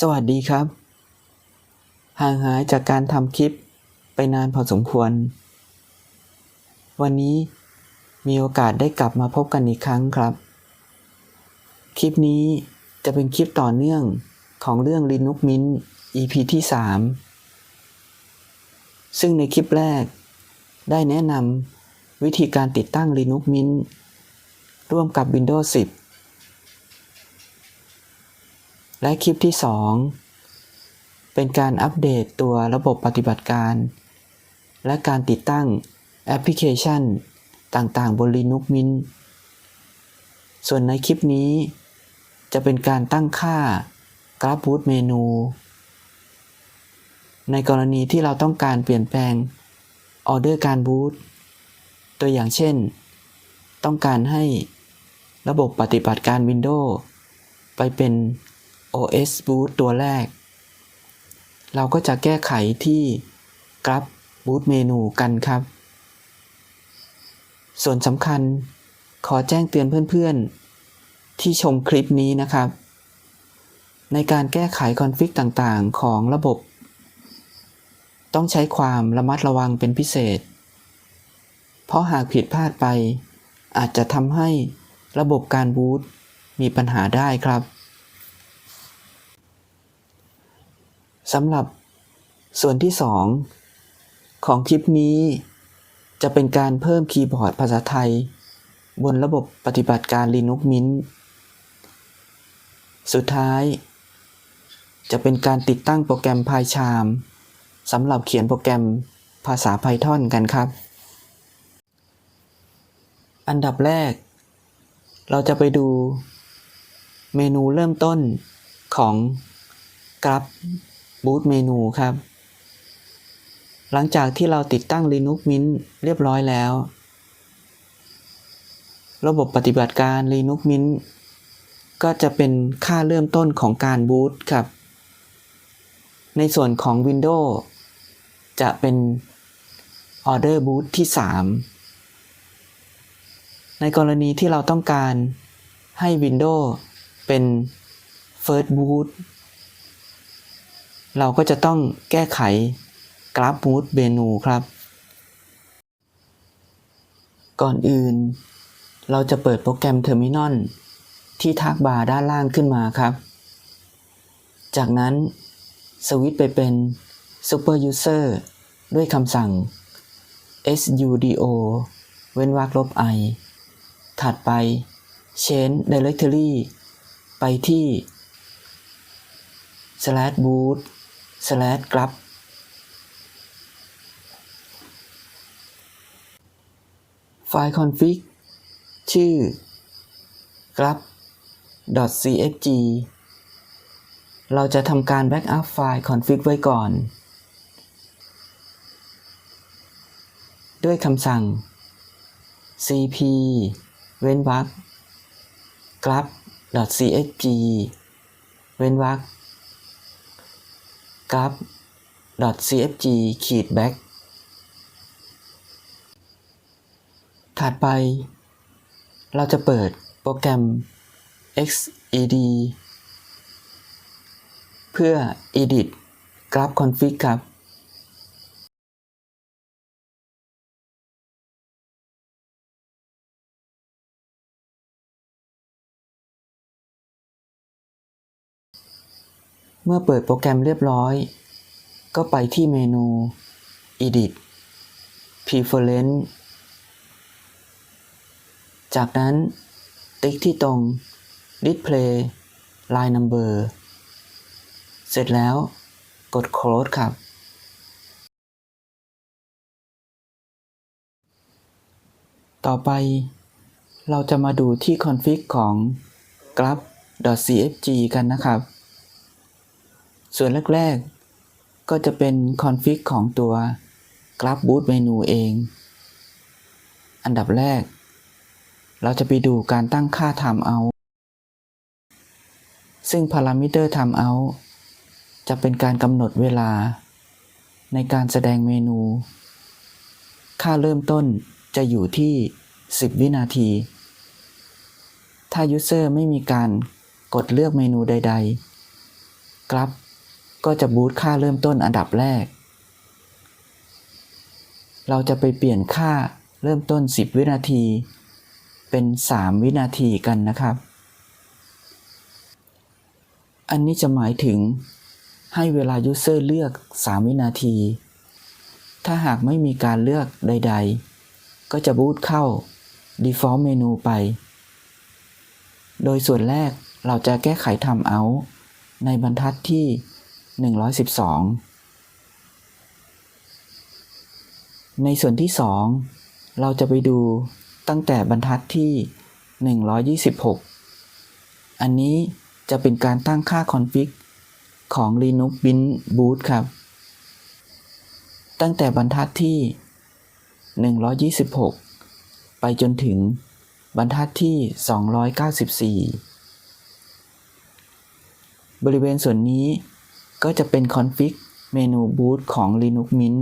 สวัสดีครับ ห่างหายจากการทำคลิปไปนานพอสมควร วันนี้มีโอกาสได้กลับมาพบกันอีกครั้งครับ คลิปนี้จะเป็นคลิปต่อเนื่องของเรื่อง Linux Mint EP ที่ 3 ซึ่งในคลิปแรก ได้แนะนำวิธีการติดตั้ง Linux Mint ร่วมกับ Windows 10 และคลิปที่ 2 เป็นการอัปเดตตัวระบบปฏิบัติการ และการติดตั้งแอปพลิเคชันต่างๆ บน Linux Mint ส่วนในคลิปนี้ จะเป็นการตั้งค่ากราฟบูตเมนู ในกรณีที่เราต้องการเปลี่ยนแปลงออเดอร์การบูตตัวอย่างเช่น ต้องการให้ระบบปฏิบัติการ Windows ไปเป็น OS Boot ตัวแรก เราก็จะแก้ไขที่กราฟ Boot เมนูกันครับ ส่วนสำคัญขอแจ้งเตือนเพื่อนๆ ที่ชมคลิปนี้นะครับ ในการแก้ไขคอนฟิกต่างๆ ของระบบ ต้องใช้ความระมัดระวังเป็นพิเศษ เพราะหากผิดพลาดไป อาจจะทำให้ระบบการบูตมีปัญหาได้ครับ สำหรับส่วนที่ 2 ของคลิปนี้จะเป็นการเพิ่มคีย์บอร์ดภาษาไทย บนระบบปฏิบัติการ Linux Mint สุดท้าย จะเป็นการติดตั้งโปรแกรม PyCharm สำหรับเขียนโปรแกรมภาษา Python กันครับ อันดับแรก เราจะไปดูเมนูเริ่มต้นของกราฟ บูตเมนูครับ หลังจากที่เราติดตั้ง Linux Mint เรียบร้อยแล้ว ระบบปฏิบัติการ Linux Mint ก็จะเป็นค่าเริ่มต้นของการบูตครับ ในส่วนของ Windows จะเป็น Order Boot ที่ 3 ในกรณีที่เราต้องการให้ Windows เป็น First Boot เราก็จะต้องแก้ไขกราฟบูตเมนูครับ ก่อนอื่น เราจะเปิดโปรแกรม Terminal ที่ทักบาร์ด้านล่างขึ้นมาครับ จากนั้นสวิตช์ไปเป็น Super User ด้วยคำสั่ง sudo เว้นวรรคลบ i ถัดไป change directory ไปที่ slash boot slash grub ไฟล์ config ชื่อ grub.cfg เราจะทำการ backup ไฟล์ config ไว้ก่อน ด้วยคำสั่ง cp เว้นวรรค grub.cfg เว้นวรรค graph.cfg ขีด back ถัดไป เราจะเปิดโปรแกรม xed เพื่อ edit graph config ครับ เมื่อเปิดโปรแกรมเรียบร้อย ก็ไปที่เมนู Edit Preference จากนั้นติ๊กที่ตรง Display Line Number เสร็จแล้วกด Close ครับ ต่อไปเราจะมาดูที่ config ของ graph.cfg กันนะครับ ส่วนแรกๆ ก็จะเป็นคอนฟิกของตัว Grab Boot เมนูเอง อันดับแรก เราจะไปดูการตั้งค่า Timeout ซึ่ง Parameter Timeout จะเป็นการกำหนดเวลา ในการแสดงเมนู ค่าเริ่มต้นจะอยู่ที่ 10 วินาที ถ้า User ไม่มีการกดเลือกเมนูใด ๆ กราฟ ก็จะบูตค่าเริ่มต้นอันดับแรก เราจะไปเปลี่ยนค่าเริ่มต้น 10 วินาที เป็น 3 วินาทีกันนะครับ อันนี้จะหมายถึงให้เวลา User เลือก 3 วินาที ถ้าหากไม่มีการเลือกใด ๆ ก็จะบูตเข้า Default Menu ไป โดยส่วนแรกเราจะแก้ไข Timeout ในบรรทัดที่ 112ในส่วนที่2เราจะไปดูตั้งแต่บรรทัดที่126อันนี้จะเป็นการตั้งค่า config ของ Linux Mint Boot ครับ ตั้งแต่บรรทัดที่ 126 ไปจนถึงบรรทัดที่ 294 บริเวณส่วนนี้ ก็จะเป็นคอนฟิกเมนูบูตของ Linux Mint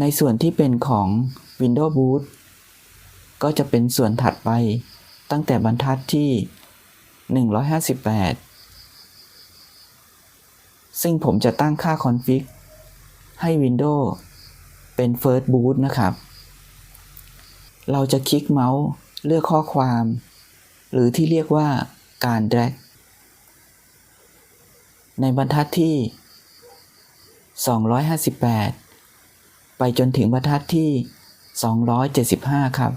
ในส่วนที่เป็นของ Windows Boot ก็จะเป็นส่วนถัดไป ตั้งแต่บรรทัดที่ 158 ซึ่งผมจะตั้งค่า config ให้ Windows เป็น First Boot นะครับ เราจะคลิกเมาส์เลือกข้อความ หรือที่เรียกว่าการ drag ในบรรทัดที่ 258 ไปจนถึงบรรทัดที่ 275 ครับ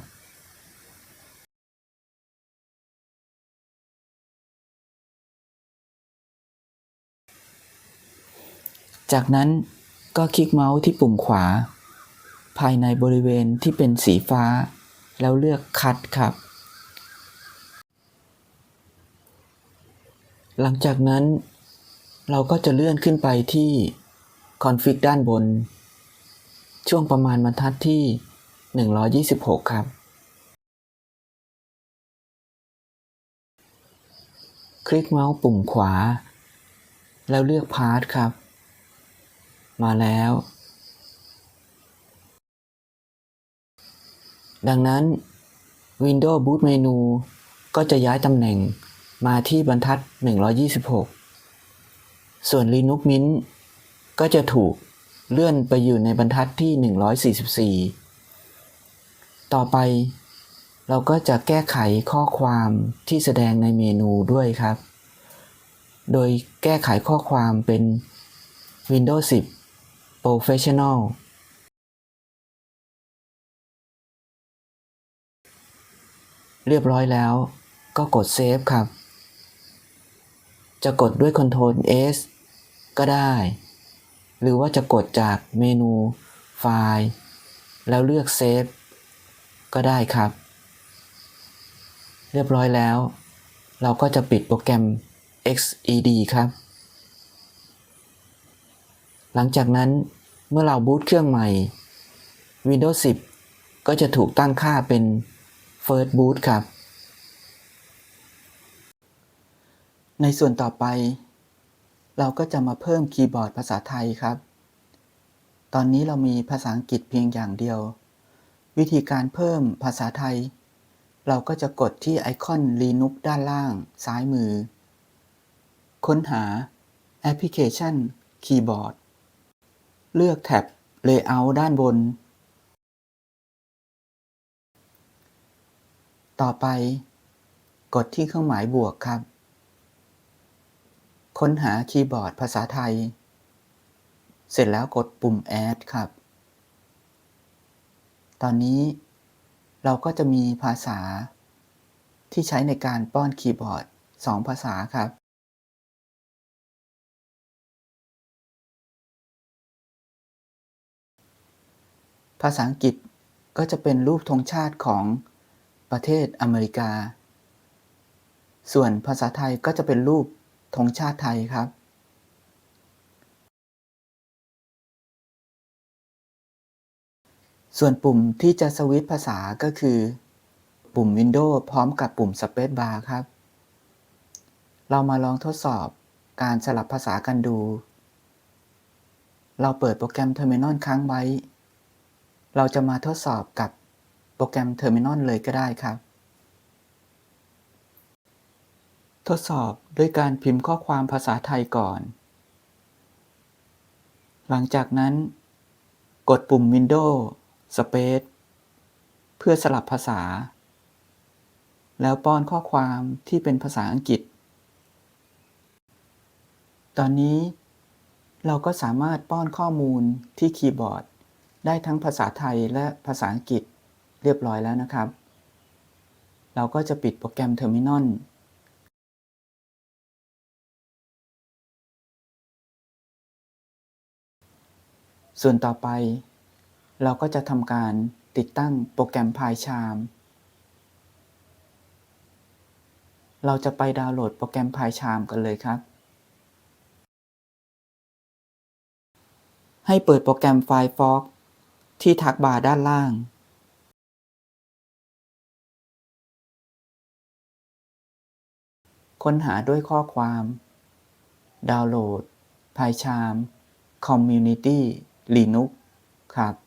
จากนั้นก็คลิกเมาส์ที่ปุ่มขวา ภายในบริเวณที่เป็นสีฟ้า แล้วเลือกคัดครับ หลังจากนั้น เราก็จะเลื่อนขึ้นไปที่ config ด้านบน ช่วงประมาณบรรทัดที่ 126 ครับ คลิกเมาส์ปุ่มขวา แล้วเลือก Path ครับ มาแล้ว ดังนั้น Windows Boot Menu ก็จะย้ายตำแหน่งมาที่บรรทัด 126 ส่วน Linux Mint ก็จะถูกเลื่อนไปอยู่ในบรรทัดที่ 144 ต่อไปเราก็จะแก้ไขข้อความที่แสดงในเมนูด้วยครับ โดยแก้ไขข้อความเป็น Windows 10 Professional เรียบร้อยแล้วก็กด Save ครับ จะกดด้วย Ctrl S ก็ได้ หรือว่าจะกดจากเมนูไฟล์ แล้วเลือก Save ก็ได้ครับ เรียบร้อยแล้ว เราก็จะปิดโปรแกรม XED ครับ หลังจากนั้น เมื่อเราบูตเครื่องใหม่ Windows 10 ก็จะถูกตั้งค่าเป็น First Boot ครับ ในส่วนต่อไป เราก็จะมาเพิ่มคีย์บอร์ดภาษาไทยครับ ตอนนี้เรามีภาษาอังกฤษเพียงอย่างเดียว วิธีการเพิ่มภาษาไทย เราก็จะกดที่ไอคอน Linux ด้านล่างซ้ายมือ ค้นหาแอปพลิเคชันคีย์บอร์ด เลือกแท็บ Layout ด้านบน ต่อไป กดที่เครื่องหมายบวกครับ ค้นหาคีย์บอร์ดภาษาไทย เสร็จแล้วกดปุ่ม Add ครับ ตอนนี้เราก็จะมีภาษาที่ใช้ในการป้อนคีย์บอร์ด 2 ภาษาครับาษาอังกฤษก็จะเป็นรูปธงชาติของประเทศอเมริกา ส่วนภาษาไทยก็จะเป็นรูปธงชาติไทยครับ ส่วนปุ่มที่จะสวิตช์ภาษาก็คือ ปุ่ม Windows พร้อมกับปุ่ม Space Bar ครับ เรามาลองทดสอบการสลับภาษากันดู เราเปิดโปรแกรม Terminal ค้างไว้ เราจะมาทดสอบกับโปรแกรม Terminal เลยก็ได้ครับ ทดสอบด้วยการพิมพ์ข้อความภาษาไทยก่อน หลังจากนั้น กดปุ่ม Windows Space เพื่อสลับภาษา แล้วป้อนข้อความที่เป็นภาษาอังกฤษ ตอนนี้เราก็สามารถป้อนข้อมูลที่คีย์บอร์ด ได้ทั้งภาษาไทยและภาษาอังกฤษเรียบร้อยแล้วนะครับ เราก็จะปิดโปรแกรม Terminal ส่วนต่อไป เราก็จะทำการติดตั้งโปรแกรม PyCharm เราจะไปดาวน์โหลดโปรแกรม PyCharm กันเลยครับ ให้เปิดโปรแกรม Firefox ที่ทักบาร์ด้านล่างค้นหาด้วยข้อความ ดาวน์โหลด PyCharm Community Linux ครับ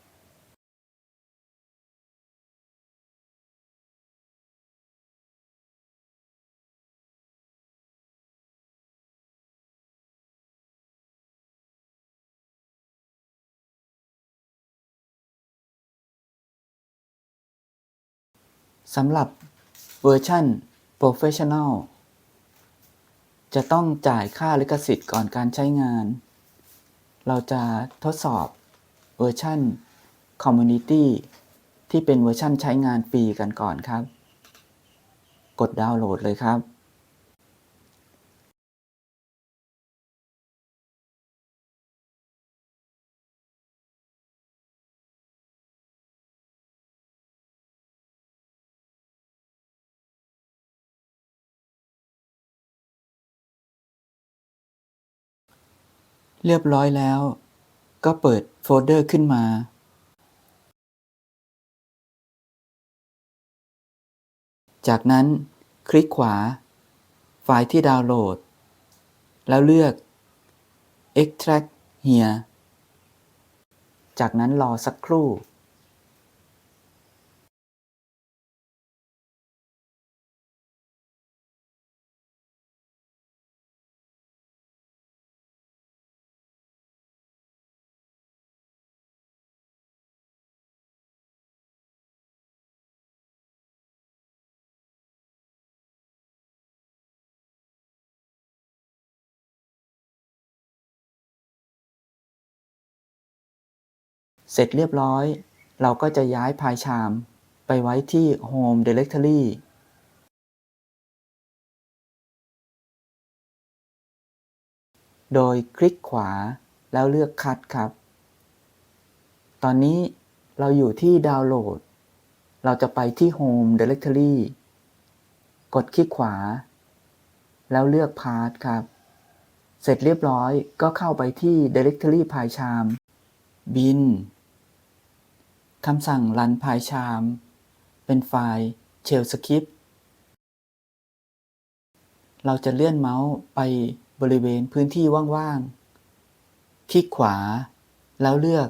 สำหรับเวอร์ชัน Professional จะต้องจ่ายค่าลิขสิทธิ์ก่อนการใช้งาน เราจะทดสอบเวอร์ชัน Community ที่เป็นเวอร์ชันใช้งานฟรีกันก่อนครับ กดดาวน์โหลดเลยครับ เรียบร้อยแล้ว ก็เปิดโฟลเดอร์ขึ้นมาจากนั้นคลิกขวา ไฟล์ที่ดาวน์โหลด แล้วเลือก extract here จากนั้นรอสักครู่ เสร็จเรียบร้อย เราก็จะย้ายพายชามไปไว้ที่ Home Directory โดยคลิกขวาแล้วเลือกคัดครับ ตอนนี้เราอยู่ที่ดาวน์โหลด เราจะไปที่ Home Directory กดคลิกขวา แล้วเลือก Path ครับ เสร็จเรียบร้อยก็เข้าไปที่ Directory PyCharm bin คำสั่ง run PyCharm เป็นไฟล์ shell script เราจะเลื่อนเมาส์ไปบริเวณพื้นที่ว่างๆ คลิกขวา แล้วเลือก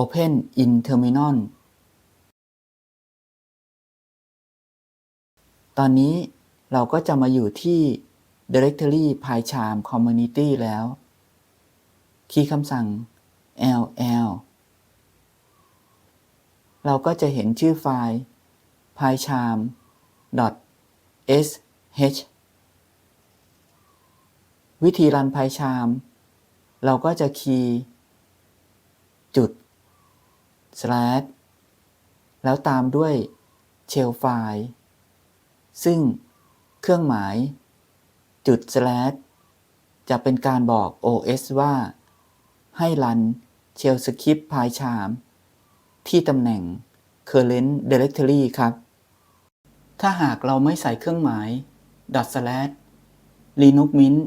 Open in Terminal ตอนนี้เราก็จะมาอยู่ที่ Directory PyCharm Community แล้ว คีย์คำสั่ง ll เราก็จะเห็นชื่อไฟล์ pycharm.sh วิธีรัน pycharm เราก็จะคีย์จุด slash แล้วตามด้วย shell file ซึ่งเครื่องหมาย จุด slash จะเป็นการบอก OS ว่า ให้รัน shell script pycharm ที่ตำแหน่ง current directory ครับ ถ้าหากเราไม่ใส่เครื่องหมาย dot slash linux mint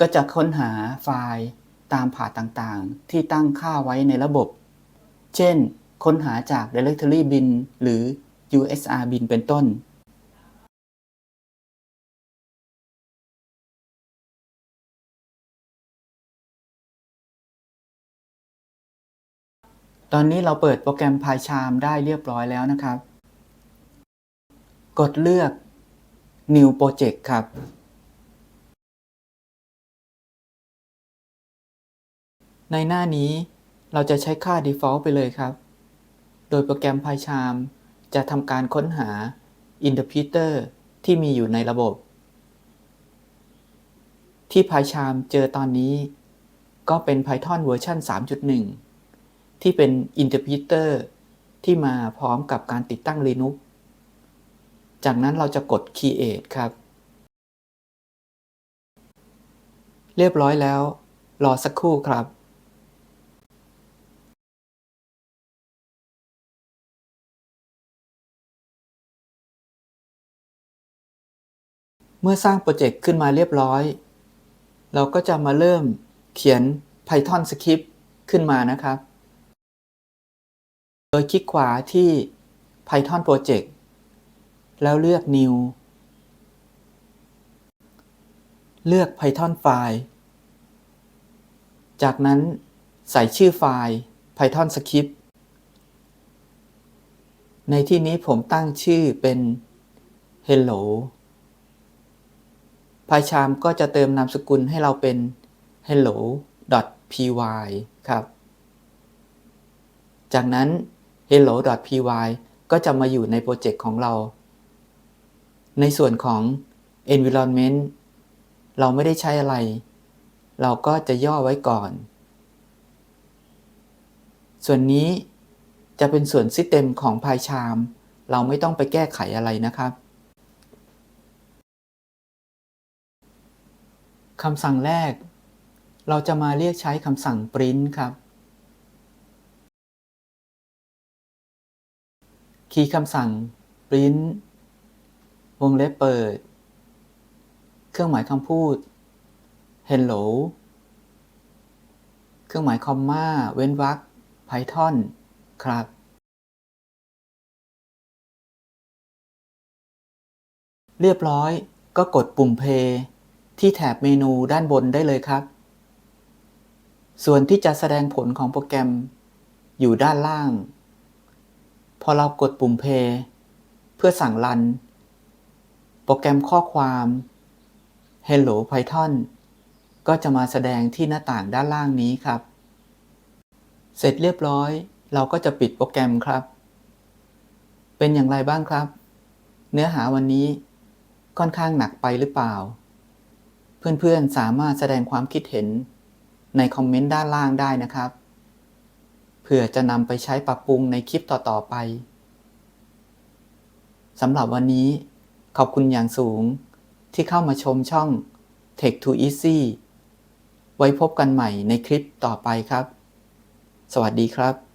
ก็จะค้นหาไฟล์ตามผ่าต่างๆ ที่ตั้งค่าไว้ในระบบ เช่น ค้นหาจาก directory bin หรือ usr bin เป็นต้น ตอนนี้เราเปิดโปรแกรม PyCharm ได้เรียบร้อยแล้วนะครับ กดเลือก New Project ครับ ในหน้านี้เราจะใช้ค่า Default ไปเลยครับ โดยโปรแกรม PyCharm จะทำการค้นหา Interpreter ที่มีอยู่ในระบบ ที่ PyCharm เจอตอนนี้ ก็เป็น Python เวอร์ชัน3.1 ที่เป็น Interpreter ที่มาพร้อมกับการติดตั้ง Linux จากนั้นเราจะกด Create ครับ เรียบร้อยแล้ว รอสักครู่ครับ เมื่อสร้างโปรเจกต์ขึ้นมาเรียบร้อย เราก็จะมาเริ่มเขียน Python script ขึ้นมานะครับ โดยคลิกขวาที่ Python Project แล้วเลือก New เลือก Python File จากนั้นใส่ชื่อไฟล์ Python Script ในที่นี้ผมตั้งชื่อเป็น Hello PyCharm ก็จะเติมนามสกุลให้เราเป็น hello.py ครับ จากนั้น hello.py ก็จะมาอยู่ในโปรเจกต์ของเรา ในส่วนของ environment เราไม่ได้ใช้อะไร เราก็จะย่อไว้ก่อน ส่วนนี้จะเป็นส่วน System ของ PyCharm เราไม่ต้องไปแก้ไขอะไรนะครับคำสั่งแรก เราจะมาเรียกใช้คำสั่ง print ครับ คีย์คำสั่ง print วงเล็บเปิด เครื่องหมายคำพูด hello เครื่องหมายคอมมาเว้นวรรค python ครับเรียบร้อยก็กดปุ่ม play ที่แถบเมนูด้านบนได้เลยครับ ส่วนที่จะแสดงผลของโปรแกรมอยู่ด้านล่าง พอเรากดปุ่ม play เพื่อสั่งรัน โปรแกรมข้อความ Hello Python ก็จะมาแสดงที่หน้าต่างด้านล่างนี้ครับ เสร็จเรียบร้อย เราก็จะปิดโปรแกรมครับ เป็นอย่างไรบ้างครับ เนื้อหาวันนี้ค่อนข้างหนักไปหรือเปล่า เพื่อนๆสามารถแสดงความคิดเห็นในคอมเมนต์ด้านล่างได้นะครับ เพื่อจะนำไปใช้ปรับปรุงในคลิปต่อๆไปสำหรับวันนี้ขอบคุณอย่างสูงที่เข้ามาชมช่อง Tech to Easy ไว้พบกันใหม่ในคลิปต่อไปครับ สวัสดีครับ